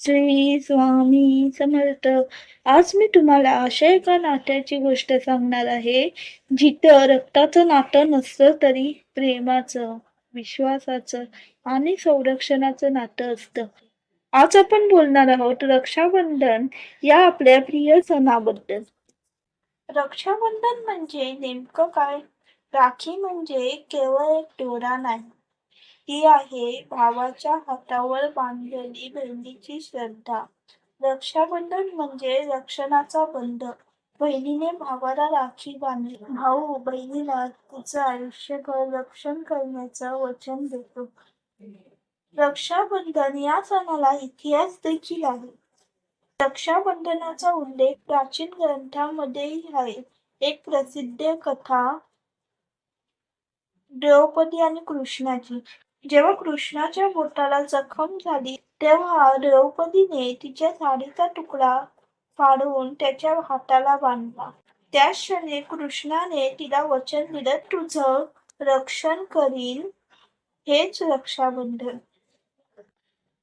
श्री स्वामी समर्थ. आज मी तुम्हाला अशा एका नात्याची गोष्ट सांगणार आहे जिथं रक्ताचं नातं नसतं तरी प्रेमाचं विश्वासाचं आणि संरक्षणाचं नातं असतं. आज आपण बोलणार आहोत रक्षाबंधन या आपल्या प्रिय सणाबद्दल. रक्षाबंधन म्हणजे नेमकं काय? राखी म्हणजे केवळ एक दोरा नाही. ती आहे भावाच्या हातावर बांधलेली बहिणीची श्रद्धा. रक्षाबंधन म्हणजे रक्षणाचा बंध. बहिणीने भावाला राखी बांधली. भाऊ बहिणीला तिचं आयुष्यभर रक्षण करण्याचं वचन देतो. रक्षाबंधन या सणाला इतिहास देखील आहे. रक्षाबंधनाचा उल्लेख प्राचीन ग्रंथांमध्येही आहे. एक प्रसिद्ध कथा द्रौपदी आणि कृष्णाची. जेव्हा कृष्णाच्या बोटाला जखम झाली तेव्हा द्रौपदीने तिच्या साडीचा तुकडा फाडून त्याच्या हाताला बांधला. त्या क्षणी कृष्णाने तिला वचन दिलं तुझं रक्षण करील हेच रक्षाबंधन.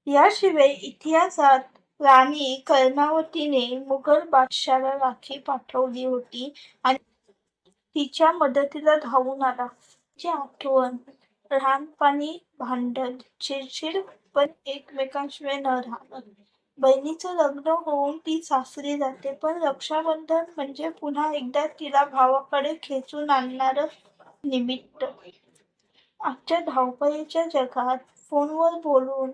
याशिवाय इतिहासात राणी कर्णावतीने मुघल बादशाला राखी पाठवली होती आणि तिच्या मदतीला धावून आला. आठवण लहानपणी भांडण चिडचिड पण एकमेकांशिवाय न राहणं बहिणीचं लग्न होऊन ती सासरी जाते पण रक्षाबंधन म्हणजे पुन्हा एकदा तिला भावाकडे खेचून आणणार निमित्त. आजच्या धावपळीच्या जगात फोनवर बोलून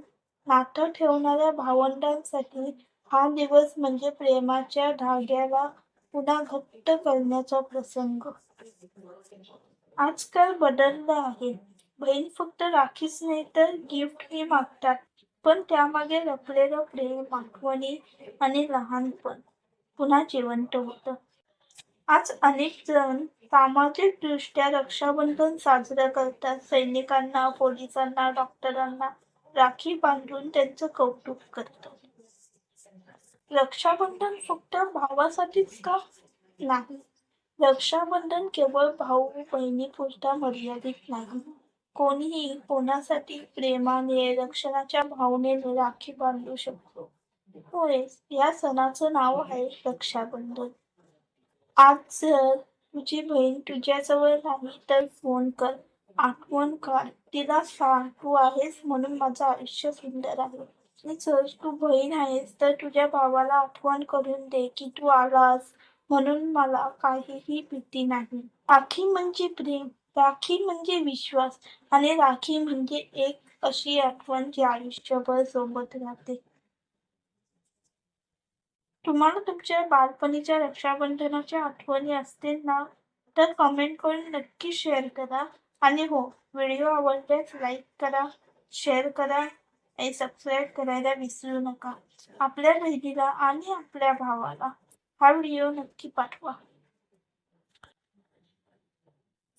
नातं ठेवणाऱ्या भावंडांसाठी हा दिवस म्हणजे प्रेमाच्या धाग्याला पुन्हा घट्ट करण्याचा प्रसंग. आजकाल बदललं आहे. बहीण फक्त राखीच नाही तर गिफ्टही मागतात. पण त्यामागे लपलेलं प्रेम आठवणी आणि लहानपण पुन्हा जिवंत होतं. आज अनेक जण सामाजिक दृष्ट्या रक्षाबंधन साजरं करतात. सैनिकांना पोलिसांना डॉक्टरांना राखी बांधून त्यांचं कौतुक करतात. रक्षाबंधन फक्त भावासाठीच का नाही? रक्षाबंधन केवळ भाऊ बहिणी पुरता मर्यादित नाही. कोणीही कोणासाठी प्रेमाने रक्षणाच्या भावनेने राखी बांधू शकतो. होय या सणाचं नाव आहे रक्षाबंधन. आज जर तुझी बहीण तुझ्याजवळ नाही तर फोन कर. आठवण काढ. तिला सांग तू आहेस म्हणून माझं आयुष्य सुंदर आहे. आणि जर तू बहीण आहेस तर तुझ्या भावाला आठवण करून दे की तू आलास म्हणून मला काहीही भीती नाही. राखी म्हणजे प्रेम. राखी म्हणजे विश्वास आणि राखी म्हणजे एक अशी आठवण जी आयुष्यभर सोबत राहते. तुम्हाला तुमच्या बालपणीच्या रक्षाबंधनाच्या आठवणी असतील ना तर कमेंट करून नक्की शेअर करा. आणि हो व्हिडिओ आवडल्यास लाईक करा शेअर करा आणि सबस्क्राईब करायला विसरू नका. आपल्या बहिणीला आणि आपल्या भावाला हा व्हिडिओ नक्की पाठवा.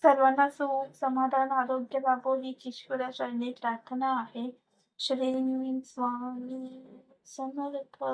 सर्वांना सुख समाधान आरोग्य लाभो हीच ईश्वरा चरणी प्रार्थना आहे. श्री स्वामी समर्थ.